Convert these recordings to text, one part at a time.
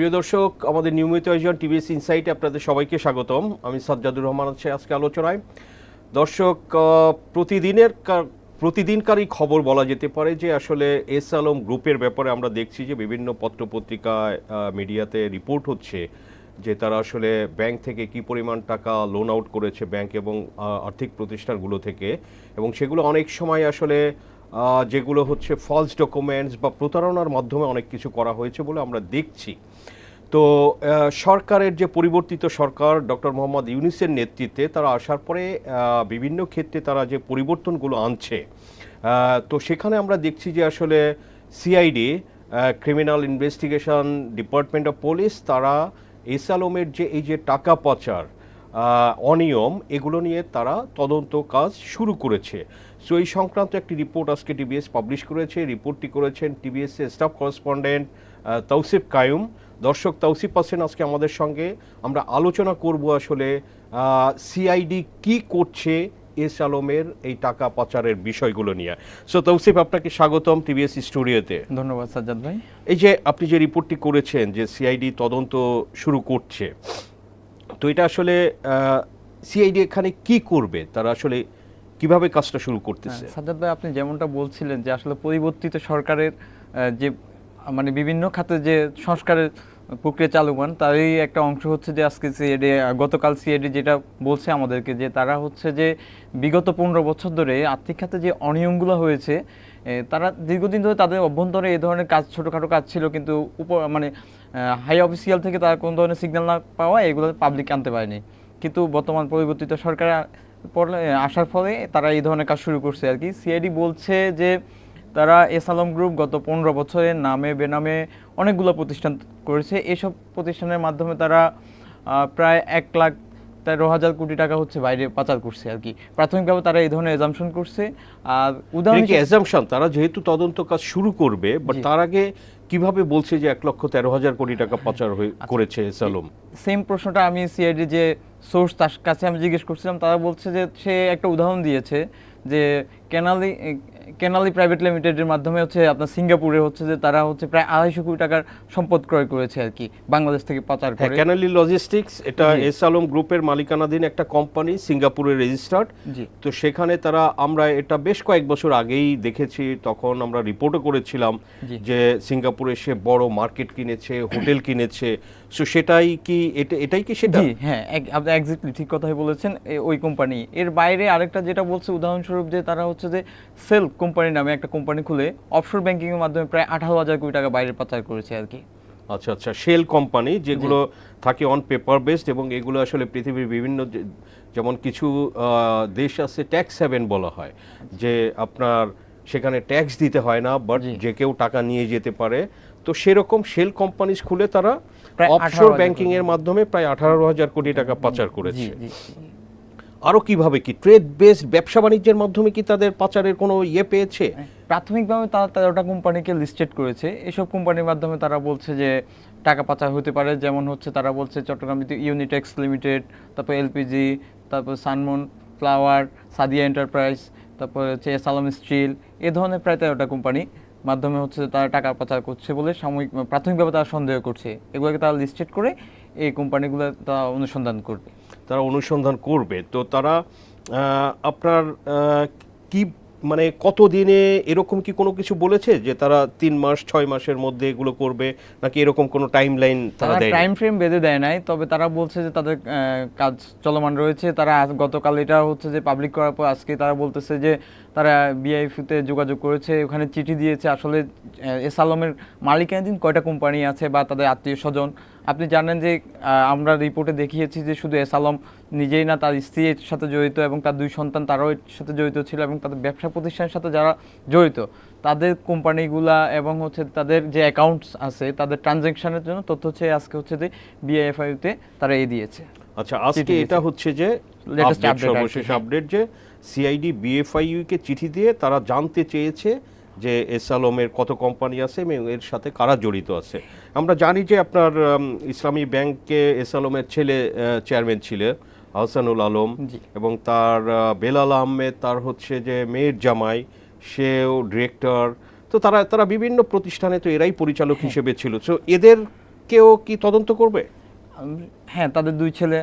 প্রিয় দর্শক, আমাদের নিয়মিত আয়োজন টিভিএস ইনসাইটে আপনাদের সবাইকে স্বাগতম। আমি সাজ্জাদুর রহমান আছি আজকে আলোচনায়। দর্শক প্রতিদিনের প্রতিদিনকারই খবর বলা যেতে পারে যে আসলে এস আলম গ্রুপের ব্যাপারে আমরা দেখছি যে বিভিন্ন পত্রপত্রিকায় মিডিয়াতে রিপোর্ট হচ্ছে যে তারা আসলে ব্যাংক থেকে কি পরিমাণ টাকা লোন আউট করেছে ব্যাংক এবং আর্থিক প্রতিষ্ঠানগুলো থেকে। এবং সেগুলো অনেক সময় আসলে যেগুলো হচ্ছে ফলস ডকুমেন্টস বা প্রতারণার মাধ্যমে অনেক কিছু করা হয়েছে বলে আমরা দেখছি। তো সরকারের যে পরিবর্তিত সরকার ডক্টর মোহাম্মদ ইউনিসের নেতৃত্বে তারা আসার পরে বিভিন্ন ক্ষেত্রে তারা যে পরিবর্তনগুলো আনছে তো সেখানে আমরা দেখছি যে আসলে CID criminal investigation department of police তারা এস আলমের যে এই যে টাকা পাচার অনিয়ম, এগুলো নিয়ে তারা তদন্ত কাজ শুরু করেছে। সো, এই সংক্রান্ত একটি রিপোর্ট আজকে টিবিএস পাবলিশ করেছে। রিপোর্টটি করেছেন টিবিএস এর স্টাফ করেসপন্ডেন্ট তৌসিফ কায়ুম। দর্শক তৌসিফ আছেন আজকে আমাদের সঙ্গে। আমরা আলোচনা করব আসলে সিআইডি কি করছে এস আলমের এই টাকা পাচারের বিষয়গুলো নিয়ে। সো তৌসিফ আপনাকে স্বাগতম টিবিএস স্টুডিওতে। ধন্যবাদ সাজ্জাদ ভাই। এই যে আপনি যে রিপোর্টটি করেছেন যে সিআইডি তদন্ত শুরু করছে তো এটা আসলে সিআইডি এখানে কি করবে? তারা আসলে কীভাবে কাজটা শুরু করতেছে? হ্যাঁ, সাজ্জাদ ভাই আপনি যেমনটা বলছিলেন যে আসলে পরিবর্তিত সরকারের যে মানে বিভিন্ন খাতে যে সংস্কারের প্রক্রিয়া চালুমান তারই একটা অংশ হচ্ছে যে আজকে সিএডি, গতকাল সিএডি যেটা বলছে আমাদেরকে যে তারা হচ্ছে যে বিগত পনেরো বছর ধরে আর্থিক খাতে যে অনিয়মগুলো হয়েছে তারা দীর্ঘদিন ধরে তাদের অভ্যন্তরে এই ধরনের কাজ, ছোটোখাটো কাজ ছিল কিন্তু উপ মানে হাই অফিসিয়াল থেকে তারা কোনো ধরনের সিগন্যাল না পাওয়া এগুলো পাবলিক আনতে পারেনি। কিন্তু বর্তমান পরিবর্তিত সরকার আসার ফলে তারা এই ধরনের কাজ শুরু করছে আর কি। সিআইডি বলছে যে তারা এস আলম গ্রুপ গত পনেরো বছরে নামে বেনামে অনেকগুলো প্রতিষ্ঠান করেছে এসব প্রতিষ্ঠানের মাধ্যমে তারা প্রায় এক লাখ তেরো হাজার কোটি টাকা হচ্ছে বাইরে পাচার করছে আর কি প্রাথমিকভাবে তারা এই ধরনের এজামশন করছে আর উদাহরণ কি তারা যেহেতু তদন্ত কাজ শুরু করবে বাট। তার আগে কীভাবে বলছে যে এক লক্ষ তেরো হাজার কোটি টাকা পাচার হয়ে আচ্ছা। করেছে এস আলম সেম প্রশ্নটা আমি সিআইডি যে সোর্স তার কাছে আমি জিজ্ঞেস করছিলাম তারা বলছে যে সে একটা উদাহরণ দিয়েছে যে কেনালি কেনালি প্রাইভেট লিমিটেডের মাধ্যমে হচ্ছে আপনার সিঙ্গাপুরে হচ্ছে যে তারা হচ্ছে প্রায় আড়াইশো কোটি টাকার সম্পদ ক্রয় করেছে আর কি বাংলাদেশ থেকে পাচার হ্যাঁ করে। ক্যানালি লজিস্টিক্স এটা। এস আলম গ্রুপের মালিকানাধীন একটা কোম্পানি সিঙ্গাপুরে রেজিস্টার্ড জি। তো সেখানে তারা আমরা এটা বেশ কয়েক বছর আগেই দেখেছি তখন আমরা রিপোর্টও করেছিলাম যে সিঙ্গাপুরে সে বড় মার্কেট কিনেছে হোটেল কিনেছে। সো সেটাই কি এটা এটাই কি সেটা? জি হ্যাঁ আপনি এক্স্যাক্টলি ঠিক কথাই বলেছেন ওই কোম্পানি এর বাইরে আরেকটা যেটা বলছে উদাহরণস্বরূপ যে তারা হচ্ছে যে সেলফ কোম্পানি নামে একটা কোম্পানি খুলে অফশোর ব্যাংকিং এর মাধ্যমে প্রায় আঠারো হাজার কোটি টাকা বাইরে পাচার করেছে আর কি। আচ্ছা আচ্ছা শেল কোম্পানি যেগুলো থাকে অন পেপার বেসড এবং এগুলো আসলে পৃথিবীর বিভিন্ন যেমন কিছু দেশ আছে ট্যাক্স হ্যাভেন বলা হয় যে আপনার সেখানে ট্যাক্স দিতে হয় না বাট যে কেউ টাকা নিয়ে যেতে পারে। তো সেরকম শেল কোম্পানিজ খুলে তারা প্রায় অফশোর 18,000 ব্যাংকিং এর মাধ্যমে প্রায় আঠারো হাজার কোটি টাকা পাচার করেছে। জি আরও কীভাবে কি? ট্রেড বেসড ব্যবসা বাণিজ্যের মাধ্যমে কি তাদের পাচারের কোনো ইয়ে পেয়েছে? প্রাথমিকভাবে তারা তেরোটা কোম্পানিকে লিস্টেড করেছে। এসব কোম্পানির মাধ্যমে তারা বলছে যে টাকা পাচার হতে পারে। যেমন হচ্ছে তারা বলছে চট্টগ্রাম ইউনিটেক্স লিমিটেড তারপর এলপিজি তারপর সানমন ফ্লাওয়ার সাদিয়া এন্টারপ্রাইজ তারপর হচ্ছে সালাম স্টিল এ ধরনের প্রায় তেরোটা কোম্পানি মাধ্যমে হচ্ছে তারা টাকা পাচার করছে বলে সাময়িক, প্রাথমিকভাবে তারা সন্দেহ করছে। এগুলোকে তারা লিস্টেড করে এই কোম্পানিগুলো তারা অনুসন্ধান করবে। তারা অনুসন্ধান করবে। তো তারা আপনার কি মানে কত দিনে এরকম কি কোনো কিছু বলেছে যে তারা তিন মাস ছয় মাসের মধ্যে এগুলো করবে নাকি এরকম কোনো টাইম লাইন তারা দেয় টাইম ফ্রেম বেঁধে দেয় নাই তবে তারা বলছে যে তাদের আহ, কাজ চলমান রয়েছে। তারা গতকাল এটা হচ্ছে যে পাবলিক করার পর আজকে তারা বলতেছে যে তারা বিআইফিতে যোগাযোগ করেছে ওখানে চিঠি দিয়েছে। আসলে এস আলমের মালিকানাধীন কয়টা কোম্পানি আছে বা তাদের আত্মীয় স্বজন? আপনি জানেন যে আমরা রিপোর্টে দেখিয়েছি যে শুধু এস আলম নিজেই না তার স্ত্রী এর সাথে জড়িত এবং তার দুই সন্তান তারাও এর সাথে জড়িত ছিল এবং তাদের ব্যবসা প্রতিষ্ঠানের সাথে যারা জড়িত তাদের কোম্পানিগুলা এবং হচ্ছে তাদের যে অ্যাকাউন্টস আছে তাদের ট্রানজ্যাকশনের জন্য তথ্য হচ্ছে আজকে হচ্ছে যে বিআইএফআইতে তারা এ দিয়েছে। আচ্ছা আজকে এটা হচ্ছে যে সর্বশেষ। আপডেট যে সিআইডি বিএফআইইউ কে চিঠি দিয়ে তারা জানতে চেয়েছে যে এস আলমের কত কোম্পানি আছে এবং এর সাথে কারা জড়িত আছে। আমরা জানি যে আপনার ইসলামী ব্যাংকে এস আলমের ছেলে চেয়ারম্যান ছিলেন আহসানুল আলম। এবং তার বেলাল আহমেদ তার হচ্ছে যে মেয়ের জামাই সেও ডিরেক্টর তো তারা তারা বিভিন্ন প্রতিষ্ঠানে তো এরাই পরিচালক হিসেবে ছিল। তো এদের ব্যাংকেও কি তদন্ত করবে? হ্যাঁ তাদের দুই ছেলে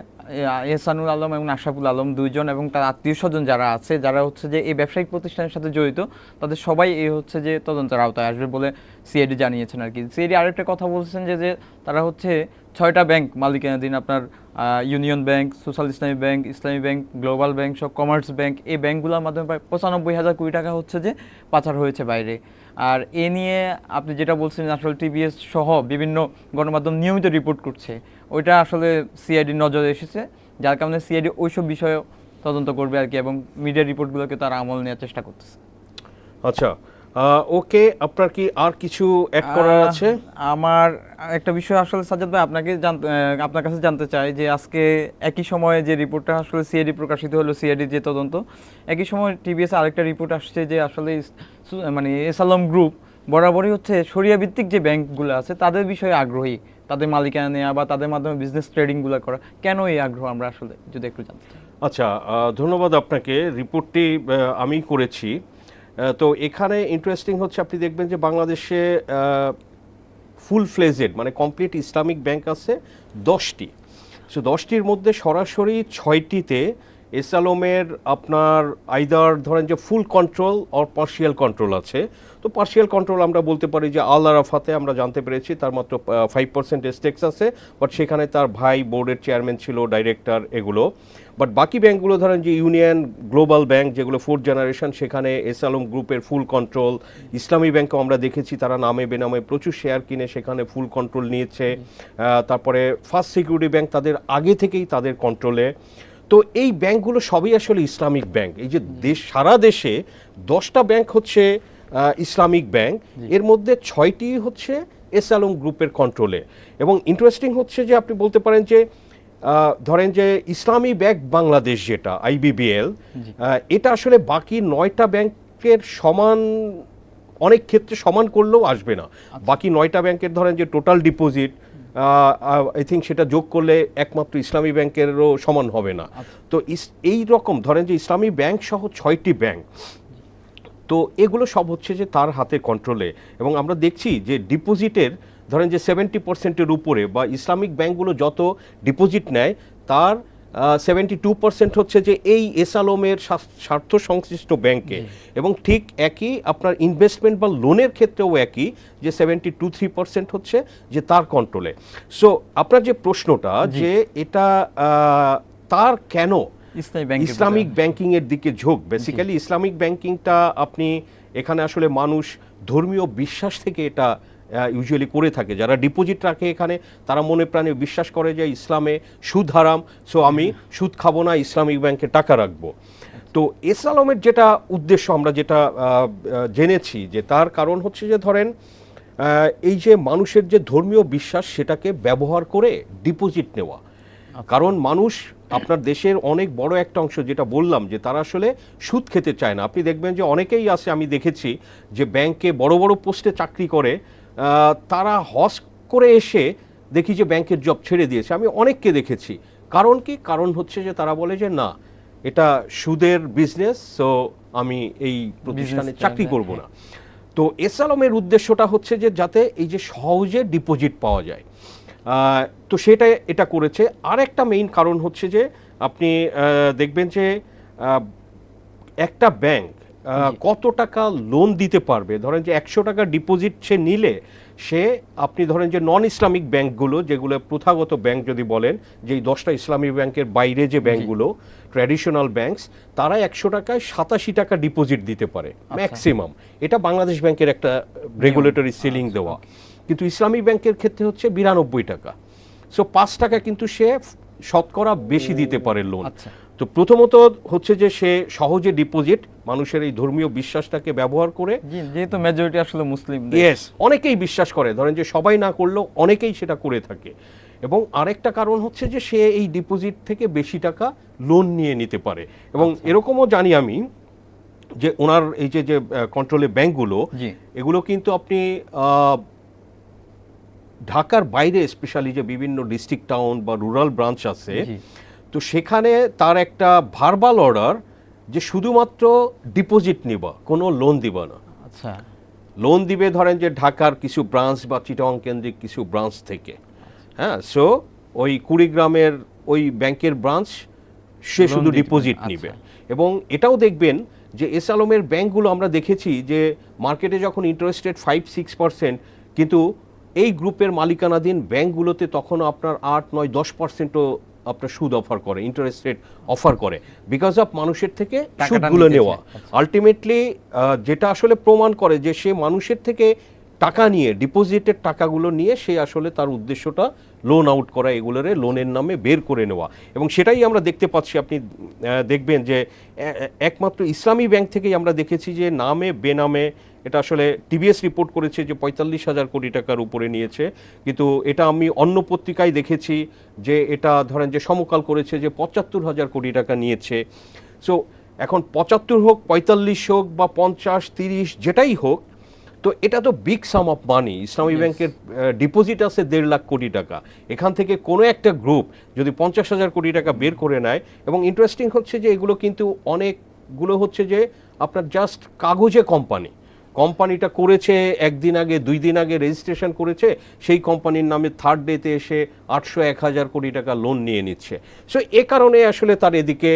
এহসানুল আলম এবং আশরাফুল আলম দুইজন এবং তার আত্মীয় স্বজন যারা আছে, যারা হচ্ছে যে এই ব্যবসায়িক প্রতিষ্ঠানের সাথে জড়িত, তাদের সবাই এই হচ্ছে যে তদন্তের আওতায় আসবে বলে সিআইডি জানিয়েছেন আর কি সিআইডি আরেকটা কথা বলছেন যে যে তারা হচ্ছে ছয়টা ব্যাংক মালিকানাধীন আপনার union bank social Islami bank Islami bank global bank সব কমার্স ব্যাংক এই ব্যাংকগুলোর মাধ্যমে প্রায় পঁচানব্বই হাজার কোটি টাকা হচ্ছে যে পাচার হয়েছে বাইরে। আর এ নিয়ে আপনি যেটা বলছেন আসলে টিভিএস সহ বিভিন্ন গণমাধ্যম নিয়মিত রিপোর্ট করছে, ওইটা আসলে সিআইডির নজরে এসেছে, যার কারণে সিআইডি ওইসব বিষয়ে তদন্ত করবে আর কি, এবং মিডিয়া রিপোর্টগুলোকে তারা আমল নেওয়ার চেষ্টা করতেছে। আচ্ছা ওকে আপনার কি আর কিছু অ্যাড করার আছে? আমার একটা বিষয় আসলে সাজাদ ভাই আপনাকে জানতে আপনার কাছে জানতে চাই যে আজকে একই সময়ে যে রিপোর্টটা আসলে সিআইডি প্রকাশিত হলো সিআইডি যে তদন্ত একই সময় টিভিএস আরেকটা রিপোর্ট আসছে যে আসলে মানে এসালম গ্রুপ বরাবরই হচ্ছে সরিয়া ভিত্তিক যে ব্যাংকগুলো আছে তাদের বিষয়ে আগ্রহী তাদের মালিকানা নেওয়া বা তাদের মাধ্যমে বিজনেস ট্রেডিংগুলো করা কেন এই আগ্রহ আমরা আসলে যদি একটু জানতে আচ্ছা ধন্যবাদ আপনাকে। রিপোর্টটি আমি করেছি। তো এখানে ইন্টারেস্টিং হচ্ছে, আপনি দেখবেন যে বাংলাদেশে ফুল ফ্লেজেড মানে কমপ্লিট ইসলামিক ব্যাংক আছে দশটি। সো দশটির মধ্যে সরাসরি ছয়টিতে এসালমের আপনার আইদার ধরেন যে full control or partial control আছে। তো পার্শিয়াল কন্ট্রোল আমরা বলতে পারি যে আল আরাফাতে আমরা জানতে পেরেছি, তার মাত্র ফাইভ পার্সেন্ট স্টেক্স আছে বাট সেখানে তার ভাই বোর্ডের চেয়ারম্যান ছিল ডাইরেক্টর এগুলো। বাট বাকি ব্যাংকগুলো ধরেন যে ইউনিয়ন গ্লোবাল ব্যাংক যেগুলো ফোর্থ জেনারেশন সেখানে এস আলম গ্রুপের ফুল কন্ট্রোল ইসলামী ব্যাংকও আমরা দেখেছি, তারা নামে বেনামে প্রচুর শেয়ার কিনে সেখানে ফুল কন্ট্রোল নিয়েছে। তারপরে ফার্স্ট সিকিউরিটি ব্যাংক তাদের আগে থেকেই তাদের কন্ট্রোলে তো এই ব্যাংকগুলো সবই আসলে ইসলামিক ব্যাংক। এই যে দেশ সারা দেশে দশটা ব্যাংক হচ্ছে ইসলামিক ব্যাংক। এর মধ্যে ছয়টি হচ্ছে এস আলম গ্রুপের কন্ট্রোলে এবং ইন্টারেস্টিং হচ্ছে যে আপনি বলতে পারেন যে ধরেন যে ইসলামী ব্যাংক বাংলাদেশ যেটা আইবিবিএল এটা আসলে বাকি নয়টা ব্যাংকের সমান অনেক ক্ষেত্রে সমান করলেও আসবে না। বাকি নয়টা ব্যাংকের ধরেন যে টোটাল ডিপোজিট আই থিঙ্ক সেটা যোগ করলে একমাত্র ইসলামী ব্যাংকেরও সমান হবে না। তো ইস- এই রকম ধরেন যে ইসলামী ব্যাংক সহ ছয়টি ব্যাংক তো এগুলো সব হচ্ছে যে তার হাতে কন্ট্রোলে এবং আমরা দেখছি যে ডিপোজিটের ধরেন যে সেভেন্টি পার্সেন্টের উপরে বা ইসলামিক ব্যাংকগুলো যত ডিপোজিট নেয় তার সেভেন্টি টু পার্সেন্ট হচ্ছে যে এই এসালমের স্বার্থ সংশ্লিষ্ট ব্যাংকে। এবং ঠিক একই আপনার ইনভেস্টমেন্ট বা লোনের ক্ষেত্রেও একই যে সেভেন্টি টু থ্রি পার্সেন্ট হচ্ছে যে তার কন্ট্রোলে সো আপনার যে প্রশ্নটা যে এটা তার কেন ইসলামিক ব্যাংকিং এর দিকে ঝোঁক? বেসিক্যালি ইসলামিক ব্যাংকিংটা আপনি এখানে আসলে মানুষ ধর্মীয় বিশ্বাস থেকে এটা ইউজুয়ালি করে থাকে। যারা ডিপোজিট রাখে এখানে, তারা মনে প্রাণে বিশ্বাস করে যে ইসলামে সুদ হারাম সো আমি সুদ খাব না, ইসলামিক ব্যাংকে টাকা রাখব। তো ইসলামের যেটা উদ্দেশ্য, আমরা যেটা জেনেছি যে তার কারণ হচ্ছে যে ধরেন এই যে মানুষের যে ধর্মীয় বিশ্বাস, সেটাকে ব্যবহার করে ডিপোজিট নেওয়া। কারণ মানুষ, আপনার দেশের অনেক বড় একটা অংশ, যেটা বললাম যে তারা আসলে সুদ খেতে চায় না। আপনি দেখবেন যে অনেকেই আছে, আমি দেখেছি যে ব্যাংকে বড় বড় পোস্টে চাকরি করে তারা হজ করে এসে দেখি যে ব্যাংকের জব ছেড়ে দিয়েছে। আমি অনেককে দেখেছি। কারণ কি? কারণ হচ্ছে যে তারা বলে যে না এটা সুদের বিজনেস সো আমি এই প্রতিষ্ঠানে চাকরি করব হ্যাঁ। না। তো এসালমের উদ্দেশ্যটা হচ্ছে যে যাতে এই যে সহজে ডিপোজিট পাওয়া যায়। তো সেটা এটা করেছে। আর একটা মেইন কারণ হচ্ছে যে আপনি দেখবেন যে একটা ব্যাংক কত টাকা লোন দিতে পারবে? ধরেন যে একশো টাকা ডিপোজিট সে নিলে সে আপনি ধরেন যে নন ইসলামিক ব্যাংকগুলো যেগুলো প্রথাগত ব্যাংক যদি বলেন যে এই দশটা ইসলামী ব্যাংকের বাইরে যে ব্যাংকগুলো ট্র্যাডিশনাল ব্যাংকস তারা একশো টাকায় সাতাশি টাকা ডিপোজিট দিতে পারে ম্যাক্সিমাম এটা বাংলাদেশ ব্যাংকের একটা রেগুলেটরি সিলিং দেওয়া। কিন্তু ইসলামী ব্যাংকের ক্ষেত্রে হচ্ছে বিরানব্বই টাকা। সো পাঁচ টাকা কিন্তু সে শতকরা বেশি দিতে পারে লোন আচ্ছা। তো প্রথমত হচ্ছে যে সে সহজে ডিপোজিট মানুষের এই ধর্মীয় বিশ্বাসটাকে ব্যবহার করে যেহেতু মেজরিটি আসলে মুসলিম। ইয়েস অনেকেই বিশ্বাস করে। ধরেন যে সবাই না করলেও অনেকেই সেটা করে থাকে। এবং আরেকটা কারণ হচ্ছে যে সে এই ডিপোজিট থেকে বেশি টাকা লোন নিয়ে নিতে পারে। এবং এরকমও জানি আমি যে ওনার এই যে যে কন্ট্রোলে ব্যাংকগুলো এগুলো কিন্তু আপনি ঢাকার বাইরে স্পেশালি যে বিভিন্ন ডিস্ট্রিক্ট টাউন বা রুরাল ব্রাঞ্চ আছে। তো সেখানে তার একটা ভার্বাল অর্ডার যে শুধুমাত্র ডিপোজিট নিবা কোনো লোন দিবা না। আচ্ছা। লোন দিবে ধরেন যে ঢাকার কিছু ব্রাঞ্চ বা চিটং কেন্দ্রিক কিছু ব্রাঞ্চ থেকে। হ্যাঁ সো ওই কুড়িগ্রামের ওই ব্যাংকের ব্রাঞ্চ সে শুধু ডিপোজিট পারে, নিবে আচ্ছা। এবং এটাও দেখবেন যে এস আলমের ব্যাংকগুলো আমরা দেখেছি যে মার্কেটে যখন interest rate five six percent কিন্তু এই গ্রুপের মালিকানাধীন ব্যাংকগুলোতে তখন আপনার আট নয় দশ পার্সেন্টও আপনার সুদ অফার করে ইন্টারেস্ট রেট অফার করে বিকজ অফ মানুষের থেকে সুদগুলো নেওয়া আচ্ছা। আলটিমেটলি যেটা আসলে প্রমাণ করে যে সে মানুষের থেকে টাকা নিয়ে ডিপোজিটের টাকাগুলো নিয়ে সে আসলে তার উদ্দেশ্যটা লোন আউট করা এগুলোরে লোনের নামে বের করে নেওয়া এবং সেটাই আমরা দেখতে পাচ্ছি আপনি দেখবেন যে একমাত্র ইসলামী ব্যাংক থেকেই আমরা দেখেছি যে নামে বেনামে এটা আসলে টিবিএস রিপোর্ট করেছে যে পঁয়তাল্লিশ হাজার কোটি টাকার উপরে নিয়েছে। কিন্তু এটা আমি অন্য পত্রিকায় দেখেছি যে এটা ধরেন যে সমকাল করেছে যে পঁচাত্তর হাজার কোটি টাকা নিয়েছে। সো এখন পঁচাত্তর হোক পঁয়তাল্লিশ হোক বা পঞ্চাশ তিরিশ যেটাই হোক তো এটা তো বিগ সাম অফ মানি ইসলামী ব্যাংকের ডিপোজিট আছে দেড় লাখ কোটি টাকা। এখান থেকে কোনো একটা গ্রুপ যদি পঞ্চাশ হাজার কোটি টাকা বের করে নেয় এবং ইন্টারেস্টিং হচ্ছে যে এগুলো কিন্তু অনেকগুলো হচ্ছে যে আপনার জাস্ট কাগজে কোম্পানি কোম্পানিটা করেছে, একদিন আগে, দুই দিন আগে রেজিস্ট্রেশন করেছে, সেই কোম্পানির নামে থার্ড ডেতে এসে আটশো এক হাজার কোটি টাকা লোন নিয়ে নিচ্ছে। সো এ কারণে আসলে তার এদিকে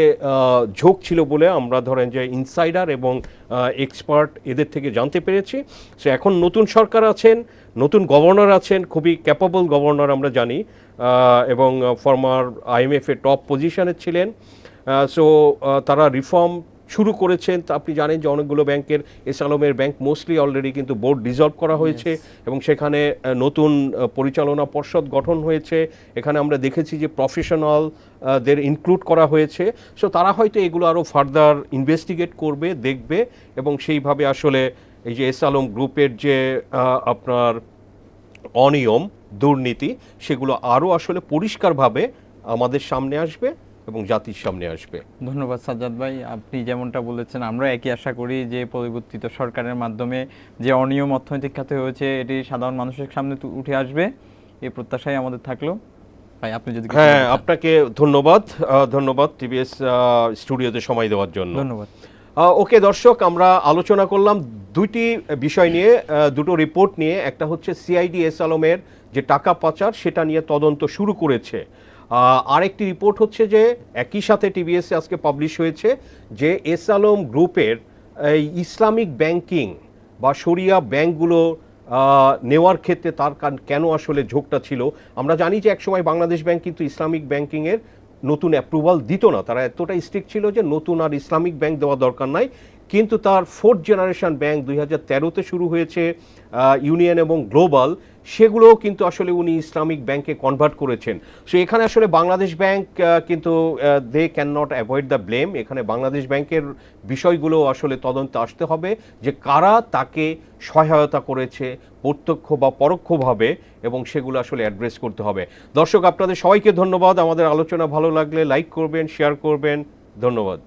ঝোঁক ছিল বলে আমরা ধরেন যে ইনসাইডার এবং এক্সপার্ট এদের থেকে জানতে পেরেছি। সো এখন নতুন সরকার আছেন, নতুন গভর্নর আছেন, খুবই ক্যাপাবল গভর্নর আমরা জানি এবং ফর্মার আইএমএফ এর টপ পজিশনে ছিলেন। সো তারা রিফর্ম শুরু করেছেন। তা আপনি জানেন যে অনেকগুলো ব্যাংকের এস আলমের ব্যাংক মোস্টলি অলরেডি কিন্তু বোর্ড ডিজলভ করা হয়েছে এবং সেখানে নতুন পরিচালনা পর্ষদ গঠন হয়েছে। এখানে আমরা দেখেছি যে প্রফেশনাল দের ইনক্লুড করা হয়েছে। সো তারা হয়তো এগুলো আরও ফার্দার ইনভেস্টিগেট করবে দেখবে এবং সেইভাবে আসলে এই যে এস আলম গ্রুপের যে আপনার অনিয়ম দুর্নীতি সেগুলো আরও আসলে পরিষ্কারভাবে আমাদের সামনে আসবে। এবং জাতির সামনে আসবে। ধন্যবাদ সাজ্জাদ ভাই আপনি যেমনটা বলেছেন আমরা একই আশা করি যে পরিবর্তিত সরকারের মাধ্যমে যে অনিয়ম অর্থনৈতিক খাতে হয়েছে এটি সাধারণ মানুষের সামনে উঠে আসবে। এই প্রত্যাশাই আমাদের থাকল। ভাই আপনি যদি কিছু হ্যাঁ আপনাকে ধন্যবাদ। ধন্যবাদ টিভিএস স্টুডিওতে সময় দেওয়ার জন্য। ধন্যবাদ। ওকে দর্শক আমরা আলোচনা করলাম দুইটি বিষয় নিয়ে দুটো রিপোর্ট নিয়ে। একটা হচ্ছে সিআইডি এস আলমের যে টাকা পাচার সেটা নিয়ে তদন্ত শুরু করেছে। আরেকটি রিপোর্ট হচ্ছে যে একই সাথে টিভিএসে আজকে পাবলিশ হয়েছে যে এস আলম গ্রুপের এই ইসলামিক ব্যাংকিং বা শরিয়া ব্যাংকগুলো নেওয়ার ক্ষেত্রে তার কেন আসলে ঝোঁকটা ছিল? আমরা জানি যে একসময় বাংলাদেশ ব্যাংক কিন্তু ইসলামিক ব্যাংকিংয়ের নতুন অ্যাপ্রুভাল দিত না। তারা এতটা স্ট্রিক্ট ছিল যে নতুন আর ইসলামিক ব্যাংক দেওয়া দরকার নাই। কিন্তু তার ফোর্থ জেনারেশন ব্যাংক দুই হাজার তেরোতে শুরু হয়েছে ইউনিয়ন এবং গ্লোবাল সেগুলোও কিন্তু আসলে উনি ইসলামিক ব্যাংকে কনভার্ট করেছেন। সো এখানে আসলে বাংলাদেশ ব্যাংক কিন্তু they can not avoid the blame এখানে বাংলাদেশ ব্যাংকের বিষয়গুলো আসলে তদন্তে আসতে হবে যে কারা তাকে সহায়তা করেছে প্রত্যক্ষ বা পরোক্ষভাবে এবং সেগুলো আসলে অ্যাড্রেস করতে হবে। দর্শক, আপনাদের সবাইকে ধন্যবাদ। আমাদের আলোচনা ভালো লাগলে লাইক করবেন শেয়ার করবেন। ধন্যবাদ।